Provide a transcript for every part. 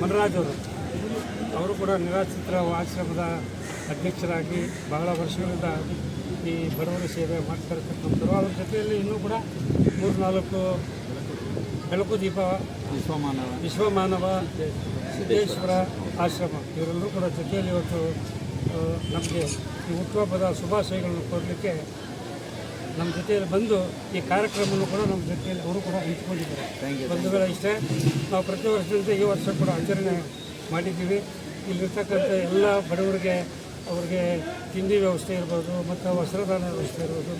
ಮನರಾಜ್ ಅವರು ಅವರು ಕೂಡ ನಿರಾಶ್ರಿತರ ಆಶ್ರಮದ ಅಧ್ಯಕ್ಷರಾಗಿ ಬಹಳ ವರ್ಷಗಳಿಂದ ಈ ಬಡವರ ಸೇವೆ ಮಾಡ್ತಾ ಇರ್ತಕ್ಕಂಥವ್ರು ಅವ್ರ ಜೊತೆಯಲ್ಲಿ ಇನ್ನೂ ಕೂಡ ಮೂರು ನಾಲ್ಕು ಬೆಳಕು ದೀಪ ವಿಶ್ವಮಾನವ ವಿಶ್ವಮಾನವ ಸಿದ್ದೇಶ್ವರ ಆಶ್ರಮ, ಇವರೆಲ್ಲರೂ ಕೂಡ ಜೊತೆಯಲ್ಲಿ ಇವತ್ತು ನಮಗೆ ಈ ಹುಟ್ಟುಹಬ್ಬದ ಶುಭಾಶಯಗಳನ್ನು ಕೊಡಲಿಕ್ಕೆ ನಮ್ಮ ಜೊತೆಯಲ್ಲಿ ಬಂದು ಈ ಕಾರ್ಯಕ್ರಮವನ್ನು ಕೂಡ ನಮ್ಮ ಜೊತೆಯಲ್ಲಿ ಅವರು ಕೂಡ ಹಂಚಿಕೊಂಡಿದ್ದಾರೆ. ಬಂಧುಗಳ ಇಷ್ಟೇ ನಾವು ಪ್ರತಿ ವರ್ಷದಂತೆ ಈ ವರ್ಷ ಕೂಡ ಆಚರಣೆ ಮಾಡಿದ್ದೀವಿ. ಇಲ್ಲಿರ್ತಕ್ಕಂಥ ಎಲ್ಲ ಬಡವರಿಗೆ ಅವರಿಗೆ ತಿಂಡಿ ವ್ಯವಸ್ಥೆ ಇರ್ಬೋದು ಮತ್ತು ವಸ್ತ್ರದಾನ ವ್ಯವಸ್ಥೆ ಇರ್ಬೋದು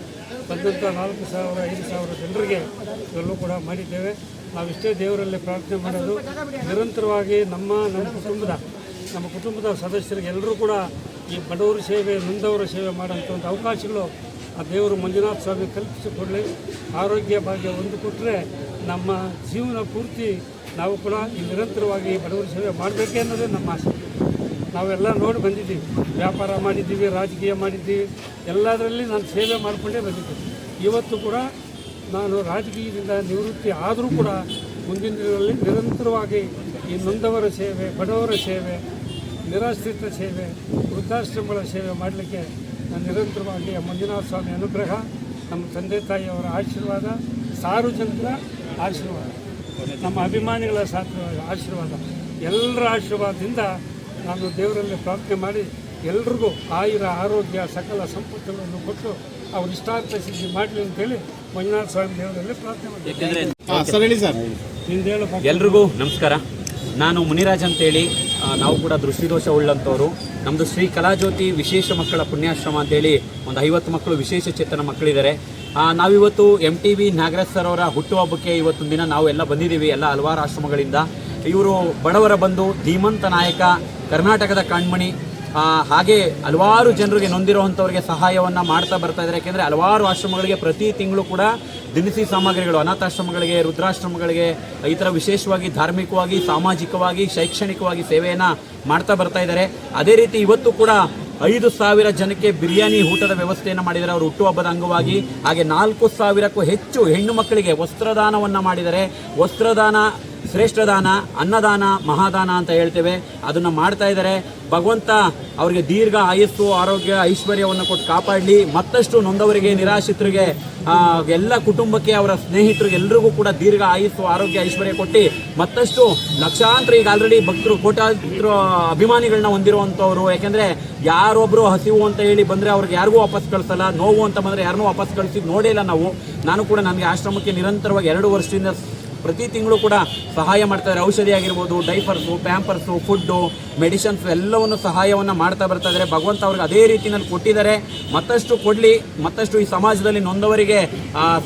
ಬಂದಂಥ ನಾಲ್ಕು ಸಾವಿರ ಐದು ಸಾವಿರ ಜನರಿಗೆ ಇವೆಲ್ಲೂ ಕೂಡ ಮಾಡಿದ್ದೇವೆ. ನಾವಿಷ್ಟೇ ದೇವರಲ್ಲಿ ಪ್ರಾರ್ಥನೆ ಮಾಡೋದು. ನಿರಂತರವಾಗಿ ನಮ್ಮ ನಮ್ಮ ಕುಟುಂಬದ ನಮ್ಮ ಕುಟುಂಬದ ಸದಸ್ಯರಿಗೆ ಎಲ್ಲರೂ ಕೂಡ ಈ ಬಡವರ ಸೇವೆ ನೊಂದವರ ಸೇವೆ ಮಾಡೋಂಥ ಒಂದು ಅವಕಾಶಗಳು ಆ ದೇವರು ಮಂಜುನಾಥ ಸ್ವಾಮಿ ಕಲ್ಪಿಸಿಕೊಡಲಿ ಆರೋಗ್ಯ ಭಾಗ್ಯ ಒಂದು ಕೊಟ್ಟರೆ ನಮ್ಮ ಜೀವನ ಪೂರ್ತಿ ನಾವು ಕೂಡ ಈ ನಿರಂತರವಾಗಿ ಬಡವರ ಸೇವೆ ಮಾಡಬೇಕೇ ಅನ್ನೋದೇ ನಮ್ಮ ಆಸೆ. ನಾವೆಲ್ಲ ನೋಡಿ ಬಂದಿದ್ದೀವಿ. ವ್ಯಾಪಾರ ಮಾಡಿದ್ದೀವಿ, ರಾಜಕೀಯ ಮಾಡಿದ್ದೀವಿ. ಎಲ್ಲದರಲ್ಲಿ ನಾನು ಸೇವೆ ಮಾಡಿಕೊಂಡೇ ಬಂದಿದ್ದೀನಿ. ಇವತ್ತು ಕೂಡ ನಾನು ರಾಜಕೀಯದಿಂದ ನಿವೃತ್ತಿ ಆದರೂ ಕೂಡ ಮುಂದಿನ ದಿನಗಳಲ್ಲಿ ನಿರಂತರವಾಗಿ ಈ ನೊಂದವರ ಸೇವೆ, ಬಡವರ ಸೇವೆ, ನಿರಾಶ್ರಿತ ಸೇವೆ, ವೃದ್ಧಾಶ್ರಮಗಳ ಸೇವೆ ಮಾಡಲಿಕ್ಕೆ ನಿರಂತರವಾಗಿ ಮಂಜುನಾಥ ಸ್ವಾಮಿ ಅನುಗ್ರಹ ನಮ್ಮ ತಂದೆ ತಾಯಿಯವರ ಆಶೀರ್ವಾದ ಸಾರ್ವಜನಿಕರ ಆಶೀರ್ವಾದ ನಮ್ಮ ಅಭಿಮಾನಿಗಳ ಸಾತ್ವ ಆಶೀರ್ವಾದ. ಎಲ್ಲರ ಆಶೀರ್ವಾದದಿಂದ ನಾನು ದೇವರಲ್ಲಿ ಪ್ರಾರ್ಥನೆ ಮಾಡಿ ಎಲ್ರಿಗೂ ಆಯುರ ಆರೋಗ್ಯ ಸಕಲ ಸಂಪತ್ತುಗಳನ್ನು ಕೊಟ್ಟು ಅವ್ರ ಇಷ್ಟಾರ್ಥ ಸಿದ್ಧಿ ಮಾಡಲಿ ಅಂತೇಳಿ ಮಂಜುನಾಥ ಸ್ವಾಮಿ ದೇವರಲ್ಲಿ ಪ್ರಾರ್ಥನೆ ಮಾಡಿ. ಎಲ್ರಿಗೂ ನಮಸ್ಕಾರ. ನಾನು ಮುನಿರಾಜ್ ಅಂತೇಳಿ ನಾವು ಕೂಡ ದೃಷ್ಟಿದೋಷ ಉಳ್ಳಂಥವ್ರು ನಮ್ಮದು ಶ್ರೀ ಕಲಾಜ್ಯೋತಿ ವಿಶೇಷ ಮಕ್ಕಳ ಪುಣ್ಯಾಶ್ರಮ ಅಂತೇಳಿ ಒಂದು ಐವತ್ತು ಮಕ್ಕಳು ವಿಶೇಷ ಚೇತನ ಮಕ್ಕಳಿದ್ದಾರೆ. ನಾವಿವತ್ತು M T V Nagaraj sir ಅವರ ಹುಟ್ಟುಹಬ್ಬಕ್ಕೆ ಇವತ್ತು ದಿನ ನಾವು ಎಲ್ಲ ಬಂದಿದ್ದೀವಿ, ಎಲ್ಲ ಹಲವಾರು ಆಶ್ರಮಗಳಿಂದ. ಇವರು ಬಡವರ ಬಂದು ಧೀಮಂತ ನಾಯಕ, ಕರ್ನಾಟಕದ ಕಣ್ಮಣಿ ಹಾಗೆ ಹಲವಾರು ಜನರಿಗೆ ನೊಂದಿರುವಂಥವ್ರಿಗೆ ಸಹಾಯವನ್ನು ಮಾಡ್ತಾ ಬರ್ತಾ ಇದ್ದಾರೆ. ಯಾಕೆಂದರೆ ಹಲವಾರು ಆಶ್ರಮಗಳಿಗೆ ಪ್ರತಿ ತಿಂಗಳು ಕೂಡ ದಿನಸಿ ಸಾಮಗ್ರಿಗಳು, ಅನಾಥಾಶ್ರಮಗಳಿಗೆ ರುದ್ರಾಶ್ರಮಗಳಿಗೆ ಈ ಥರ ವಿಶೇಷವಾಗಿ ಧಾರ್ಮಿಕವಾಗಿ, ಸಾಮಾಜಿಕವಾಗಿ, ಶೈಕ್ಷಣಿಕವಾಗಿ ಸೇವೆಯನ್ನು ಮಾಡ್ತಾ ಬರ್ತಾ ಇದ್ದಾರೆ. ಅದೇ ರೀತಿ ಇವತ್ತು ಕೂಡ ಐದು ಸಾವಿರ ಜನಕ್ಕೆ ಬಿರಿಯಾನಿ ಊಟದ ವ್ಯವಸ್ಥೆಯನ್ನು ಮಾಡಿದ್ದಾರೆ. ಅವರು ಹುಟ್ಟುಹಬ್ಬದ ಅಂಗವಾಗಿ ಹಾಗೆ ನಾಲ್ಕು ಸಾವಿರಕ್ಕೂ ಹೆಚ್ಚು ಹೆಣ್ಣು ಮಕ್ಕಳಿಗೆ ವಸ್ತ್ರದಾನವನ್ನು ಮಾಡಿದ್ದಾರೆ. ವಸ್ತ್ರದಾನ, ಶ್ರೇಷ್ಠದಾನ, ಅನ್ನದಾನ, ಮಹಾದಾನ ಅಂತ ಹೇಳ್ತೇವೆ. ಅದನ್ನು ಮಾಡ್ತಾ ಇದ್ದಾರೆ. ಭಗವಂತ ಅವರಿಗೆ ದೀರ್ಘ ಆಯಸ್ಸು, ಆರೋಗ್ಯ, ಐಶ್ವರ್ಯವನ್ನು ಕೊಟ್ಟು ಕಾಪಾಡಲಿ. ಮತ್ತಷ್ಟು ನೊಂದವರಿಗೆ, ನಿರಾಶ್ರಿತರಿಗೆ ಎಲ್ಲ ಕುಟುಂಬಕ್ಕೆ ಅವರ ಸ್ನೇಹಿತರಿಗೆ ಎಲ್ಲರಿಗೂ ಕೂಡ ದೀರ್ಘ ಆಯಸ್ಸು, ಆರೋಗ್ಯ, ಐಶ್ವರ್ಯ ಕೊಟ್ಟು. ಮತ್ತಷ್ಟು ಲಕ್ಷಾಂತರ, ಈಗ ಆಲ್ರೆಡಿ ಭಕ್ತರು, ಕೋಟ್ಯಾಂತರ ಅಭಿಮಾನಿಗಳನ್ನ ಹೊಂದಿರುವಂಥವ್ರು ಯಾಕೆಂದರೆ ಯಾರೊಬ್ಬರು ಹಸಿವು ಅಂತ ಹೇಳಿ ಬಂದರೆ ಅವ್ರಿಗೆ ಯಾರಿಗೂ ವಾಪಸ್ ಕಳಿಸಲ್ಲ. ನೋವು ಅಂತ ಬಂದರೆ ಯಾರನ್ನೂ ವಾಪಸ್ ಕಳಿಸಿದ್ ನೋಡೇ ಇಲ್ಲ ನಾವು. ನಾನು ಕೂಡ ನನಗೆ ಆಶ್ರಮಕ್ಕೆ ನಿರಂತರವಾಗಿ ಎರಡು ವರ್ಷದಿಂದ ಪ್ರತಿ ತಿಂಗಳು ಕೂಡ ಸಹಾಯ ಮಾಡ್ತಾ ಇದ್ದಾರೆ ಔಷಧಿ ಆಗಿರ್ಬೋದು ಡೈಪರ್ಸು ಪ್ಯಾಂಪರ್ಸು ಫುಡ್ಡು ಮೆಡಿಸಿನ್ಸ್ ಎಲ್ಲವನ್ನು ಸಹಾಯವನ್ನು ಮಾಡ್ತಾ ಬರ್ತಾ ಇದ್ದಾರೆ ಭಗವಂತ ಅವ್ರಿಗೆ ಅದೇ ರೀತಿಯಲ್ಲಿ ಕೊಟ್ಟಿದ್ದಾರೆ. ಮತ್ತಷ್ಟು ಕೊಡಲಿ, ಮತ್ತಷ್ಟು ಈ ಸಮಾಜದಲ್ಲಿ ನೊಂದವರಿಗೆ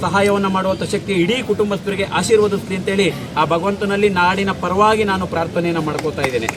ಸಹಾಯವನ್ನು ಮಾಡುವಂಥ ಶಕ್ತಿ ಇಡೀ ಕುಟುಂಬಸ್ಥರಿಗೆ ಆಶೀರ್ವದಿಸ್ಲಿ ಅಂತೇಳಿ ಆ ಭಗವಂತನಲ್ಲಿ ನಾಡಿನ ಪರವಾಗಿ ನಾನು ಪ್ರಾರ್ಥನೆಯನ್ನು ಮಾಡ್ಕೋತಾ ಇದ್ದೇನೆ.